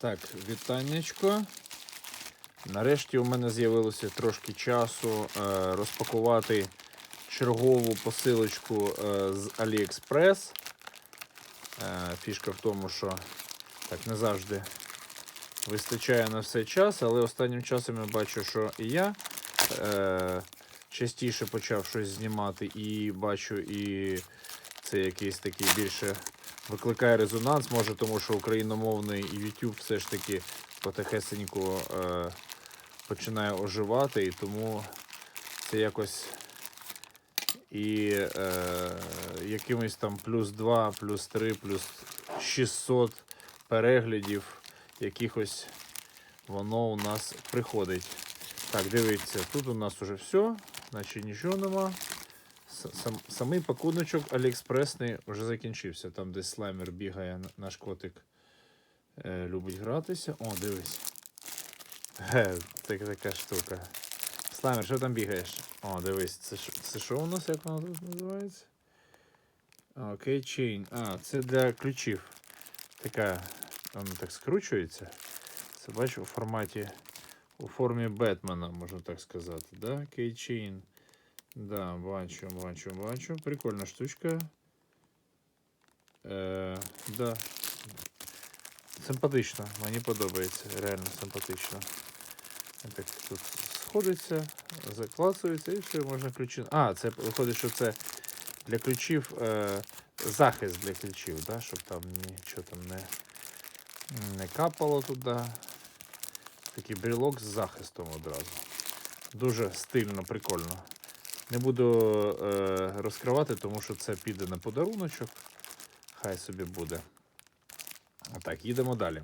Так, вітаннячко. Нарешті у мене з'явилося трошки часу е, розпакувати чергову посилочку е, з AliExpress. Е, фішка в тому, що так не завжди вистачає на все час, але останнім часом я бачу, що і я частіше почав щось знімати, і бачу, і це якийсь такий більше викликає резонанс, може, тому що україномовний YouTube все ж таки потихесеньку е, починає оживати, і тому це якось і е, якимось там плюс 2, плюс 3, плюс 600 переглядів якихось воно у нас приходить. Так, дивіться, тут у нас уже все, значить нічого нема. Сам, самий пакуночок Аліекспресний вже закінчився. Там десь слаймер бігає, наш котик е, любить гратися. О, дивись. Ге, так, така штука. Слаймер, що там бігаєш? О, дивись, це, це що у нас, як воно тут називається? Окей, chain. А, це для ключів. Така, воно так скручується. Це бачу у форматі, у формі Бетмена, можна так сказати. Да? Keychain. Да, бачу, бачу, бачу. Прикольна штучка. Е, да. Симпатично, мені подобається, реально симпатично. Так тут сходиться, заклацується і все, можна ключі. А, це виходить, що це для ключів е, захист для ключів, да? щоб там нічого там не, не капало туди. Такий брелок з захистом одразу. Дуже стильно, прикольно. Не буду е, розкривати, тому що це піде на подаруночок. Хай собі буде. Так, їдемо далі.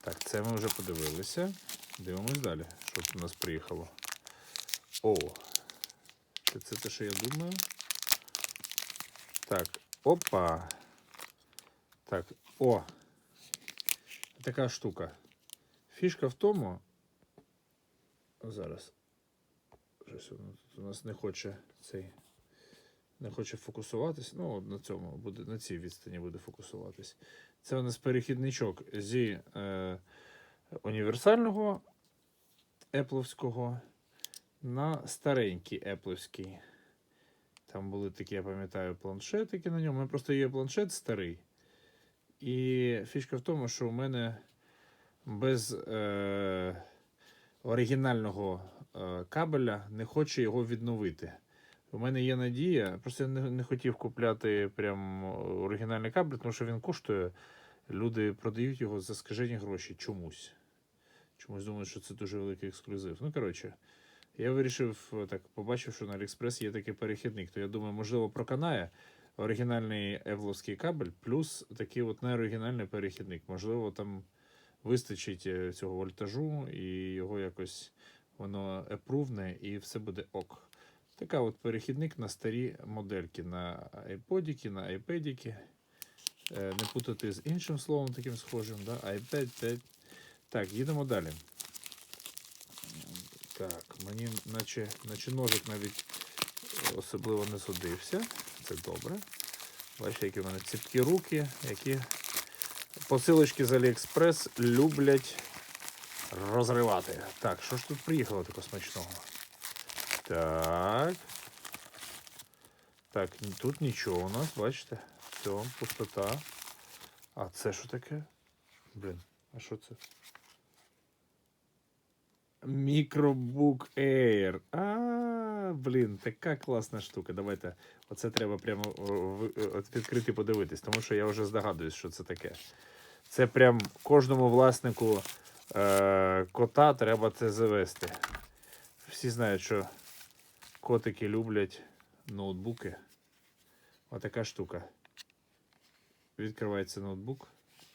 Так, це ми вже подивилися. Дивимось далі, що у нас приїхало. О! Це, це те, що я думаю. Так, опа. Так, о! Така штука. Фішка в тому. Зараз. Щось воно тут у нас не хоче цей. Не хоче фокусуватись. Ну, на цьому буде, на цій відстані буде фокусуватись. Це у нас перехідничок зі е, універсального епловського на старенький епловський. Там були такі, я пам'ятаю, планшетики на ньому. У мене просто є планшет старий. І фішка в тому, що у мене без е, оригінального кабеля не хоче його відновити. У мене є надія, просто я не, хотів купляти прям оригінальний кабель, тому що він коштує. Люди продають його за скажені гроші чомусь. Чомусь думають, що це дуже великий ексклюзив. Ну, коротше, я вирішив, е, так, побачив, що на Аліекспрес є такий перехідник. То я думаю, можливо, проканає оригінальний евловський кабель, плюс такий от неоригінальний перехідник. Можливо, там вистачить е, цього вольтажу і його якось воно епрувне і все буде ок. Така от перехідник на старі модельки, на iPodіки, на iPadіки. Е, Не путати з іншим словом таким схожим, да? iPad 5. Так, їдемо далі. Так, мені наче, наче ножик навіть особливо не судився. Це добре. Бачите, які в мене ціпкі руки, які посилочки з Аліекспрес люблять розривати. Так, що ж тут приїхало такого смачного? Так. Так, тут нічого у нас, бачите? Все, пустота. А це що таке? Блін, а що це? Мікробук Air. А, блін, така класна штука. Давайте. Оце треба прямо відкрити подивитись, тому що я вже здогадуюсь, що це таке. Це прям кожному власнику кота треба це завести. Всі знають, що котики люблять ноутбуки. Отака штука. Відкривається ноутбук.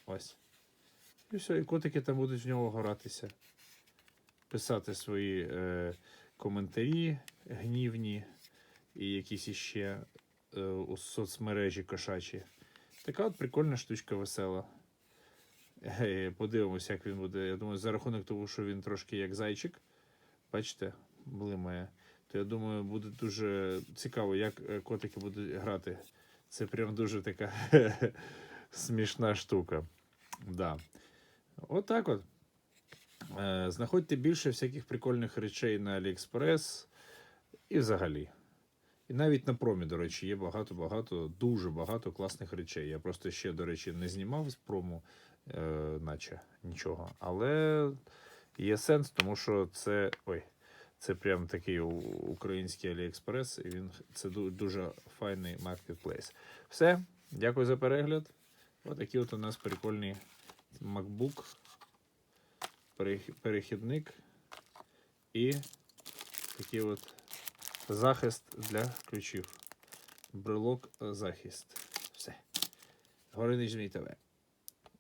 Ось. І все, і котики там будуть в нього гратися. Писати свої е, коментарі гнівні і якісь іще е, у соцмережі кошачі. Така от прикольна штучка весела. Е, Подивимося, як він буде. Я думаю, за рахунок того, що він трошки як зайчик. Бачите, блимає. То я думаю, буде дуже цікаво, як е, котики будуть грати. Це прям дуже така смішна штука. Да. Отак от. Е, Знаходьте більше всяких прикольних речей на AliExpress і взагалі. І навіть на промі, до речі, є багато-багато, дуже багато класних речей. Я просто ще, до речі, не знімав з прому, е, наче нічого. Але є сенс, тому що це. Ой, це прям такий український AliExpress, і він це дуже файний маркетплейс. Все, дякую за перегляд. Отакий от у нас прикольний MacBook, перехідник і такий от захист для ключів. Брелок е, захист. Все. Горинич ТВ.